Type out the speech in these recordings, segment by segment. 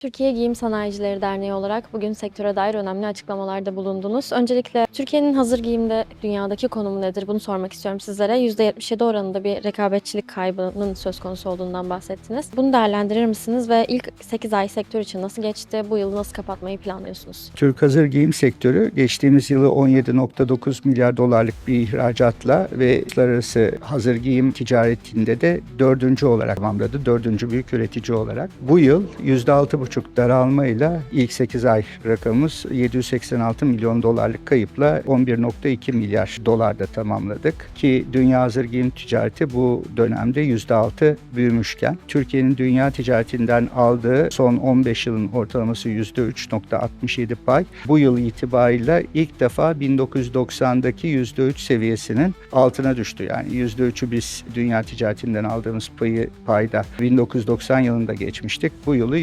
Türkiye Giyim Sanayicileri Derneği olarak bugün sektöre dair önemli açıklamalarda bulundunuz. Öncelikle Türkiye'nin hazır giyimde dünyadaki konumu nedir? Bunu sormak istiyorum sizlere. %77 oranında bir rekabetçilik kaybının söz konusu olduğundan bahsettiniz. Bunu değerlendirir misiniz ve ilk 8 ay sektör için nasıl geçti? Bu yılı nasıl kapatmayı planlıyorsunuz? Türk hazır giyim sektörü geçtiğimiz yılı 17.9 milyar dolarlık bir ihracatla ve uluslararası hazır giyim ticaretinde de dördüncü olarak tamamladı. Dördüncü büyük üretici olarak. Bu yıl %6,5 daralmayla ilk 8 ay rakamımız 786 milyon dolarlık kayıpla 11.2 milyar dolarda tamamladık. Ki dünya hazır giyim ticareti bu dönemde %6 büyümüşken Türkiye'nin dünya ticaretinden aldığı son 15 yılın ortalaması %3.67 pay. Bu yıl itibariyle ilk defa 1990'daki %3 seviyesinin altına düştü. Yani %3'ü biz dünya ticaretinden aldığımız payı payda 1990 yılında geçmiştik. Bu yılı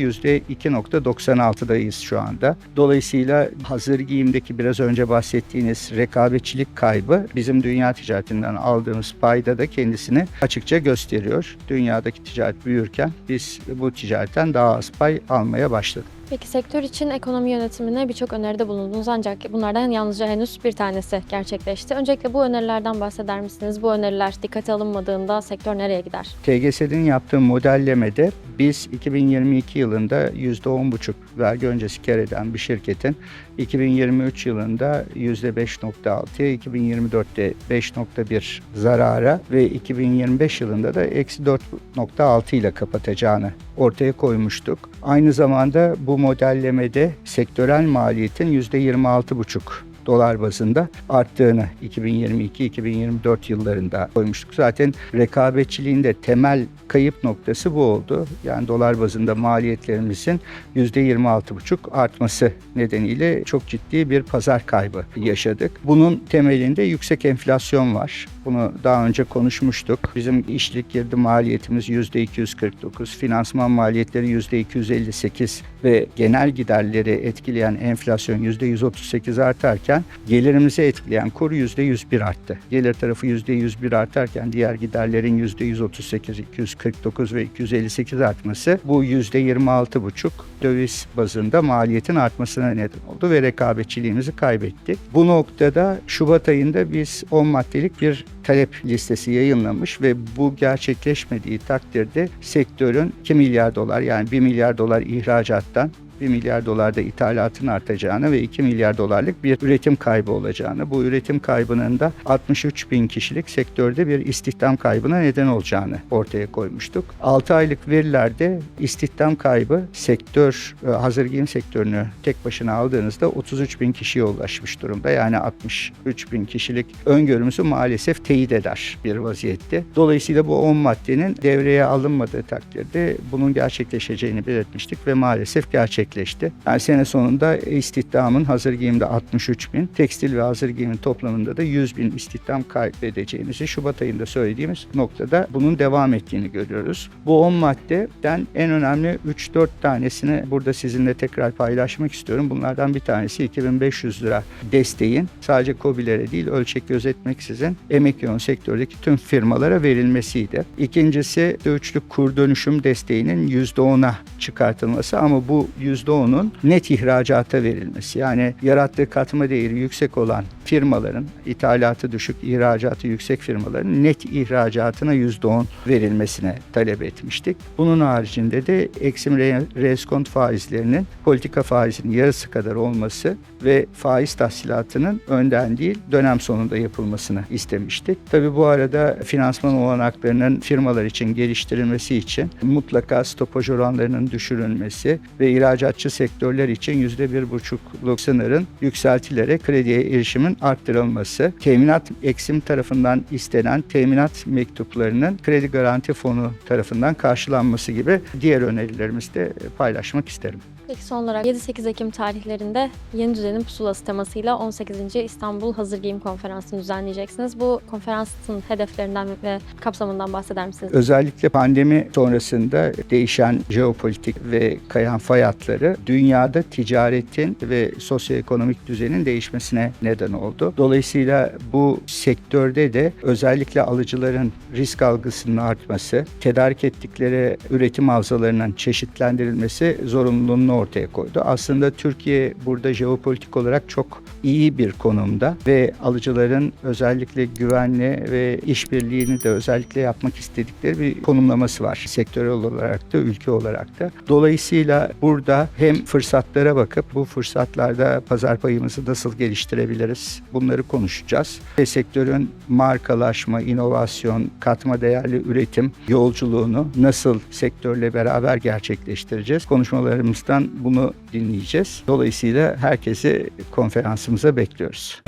%2.96'dayız şu anda. Dolayısıyla hazır giyimdeki biraz önce bahsettiğiniz rekabetçilik kaybı bizim dünya ticaretinden aldığımız payda da kendisini açıkça gösteriyor. Dünyadaki ticaret büyürken biz bu ticaretten daha az pay almaya başladık. Peki sektör için ekonomi yönetimine birçok öneride bulundunuz ancak bunlardan yalnızca henüz bir tanesi gerçekleşti. Öncelikle bu önerilerden bahseder misiniz? Bu öneriler dikkate alınmadığında sektör nereye gider? TGS'nin yaptığı modellemede biz 2022 yılında %10,5 vergi öncesi kar eden bir şirketin 2023 yılında %5,6, 2024'te 5,1 zarara ve 2025 yılında da eksi 4,6 ile kapatacağını ortaya koymuştuk. Aynı zamanda bu modellemede sektörel maliyetin %26,5 dolar bazında arttığını 2022-2024 yıllarında koymuştuk. Zaten rekabetçiliğin de temel kayıp noktası bu oldu. Yani dolar bazında maliyetlerimizin %26,5 artması nedeniyle çok ciddi bir pazar kaybı yaşadık. Bunun temelinde yüksek enflasyon var. Bunu daha önce konuşmuştuk. Bizim işlik girdi maliyetimiz %249, finansman maliyetleri %258 ve genel giderleri etkileyen enflasyon %138 artarken gelirimizi etkileyen kur %101 arttı. Gelir tarafı %101 artarken diğer giderlerin %138, 249 ve 258 artması bu %26,5 döviz bazında maliyetin artmasına neden oldu ve rekabetçiliğimizi kaybettik. Bu noktada Şubat ayında biz 10 maddelik bir talep listesi yayınlamış ve bu gerçekleşmediği takdirde sektörün 2 milyar dolar yani 1 milyar dolar ihracattan 1 milyar dolarda ithalatın artacağını ve 2 milyar dolarlık bir üretim kaybı olacağını, bu üretim kaybının da 63 bin kişilik sektörde bir istihdam kaybına neden olacağını ortaya koymuştuk. 6 aylık verilerde istihdam kaybı sektör, e, hazır giyim sektörünü tek başına aldığınızda 33 bin kişiye ulaşmış durumda. Yani 63 bin kişilik öngörümüzü maalesef teyit eder bir vaziyette. Dolayısıyla bu 10 maddenin devreye alınmadığı takdirde bunun gerçekleşeceğini belirtmiştik ve maalesef gerçek gerçekleşti. Yani sene sonunda istihdamın hazır giyimde 63 bin, tekstil ve hazır giyimin toplamında da 100 bin istihdam kaybedeceğimizi Şubat ayında söylediğimiz noktada bunun devam ettiğini görüyoruz. Bu 10 maddeden en önemli 3-4 tanesini burada sizinle tekrar paylaşmak istiyorum. Bunlardan bir tanesi 2500 lira desteğin sadece COBİ'lere değil ölçek gözetmeksizin emek yoğun sektördeki tüm firmalara verilmesiydi. İkincisi üçlük kur dönüşüm desteğinin %10'a çıkartılması ama bu %10'un net ihracata verilmesi. Yani yarattığı katma değeri yüksek olan firmaların, ithalatı düşük, ihracatı yüksek firmaların net ihracatına %10 verilmesine talep etmiştik. Bunun haricinde de eksim reskont faizlerinin politika faizinin yarısı kadar olması ve faiz tahsilatının önden değil dönem sonunda yapılmasını istemiştik. Tabii bu arada finansman olanaklarının firmalar için geliştirilmesi için mutlaka stopaj oranlarının düşürülmesi ve ihracatçı sektörler için %1,5'luk sınırın yükseltilerek krediye erişimin arttırılması, teminat eksim tarafından istenen teminat mektuplarının kredi garanti fonu tarafından karşılanması gibi diğer önerilerimizi de paylaşmak isterim. Peki son olarak 7-8 Ekim tarihlerinde Yeni Düzenin Pusulası temasıyla 18. İstanbul Hazır Giyim Konferansı'nı düzenleyeceksiniz. Bu konferansın hedeflerinden ve kapsamından bahseder misiniz? Özellikle pandemi sonrasında değişen jeopolitik ve kayan fay hatları dünyada ticaretin ve sosyoekonomik düzenin değişmesine neden oldu. Dolayısıyla bu sektörde de özellikle alıcıların risk algısının artması, tedarik ettikleri üretim havzalarının çeşitlendirilmesi zorunluluğunu ortaya koydu. Aslında Türkiye burada jeopolitik olarak çok iyi bir konumda ve alıcıların özellikle güvenli ve işbirliğini de özellikle yapmak istedikleri bir konumlaması var. Sektörel olarak da ülke olarak da. Dolayısıyla burada hem fırsatlara bakıp bu fırsatlarda pazar payımızı nasıl geliştirebiliriz bunları konuşacağız. Ve sektörün markalaşma, inovasyon, katma değerli üretim yolculuğunu nasıl sektörle beraber gerçekleştireceğiz? Konuşmalarımızdan bunu dinleyeceğiz. Dolayısıyla herkesi konferansımıza bekliyoruz.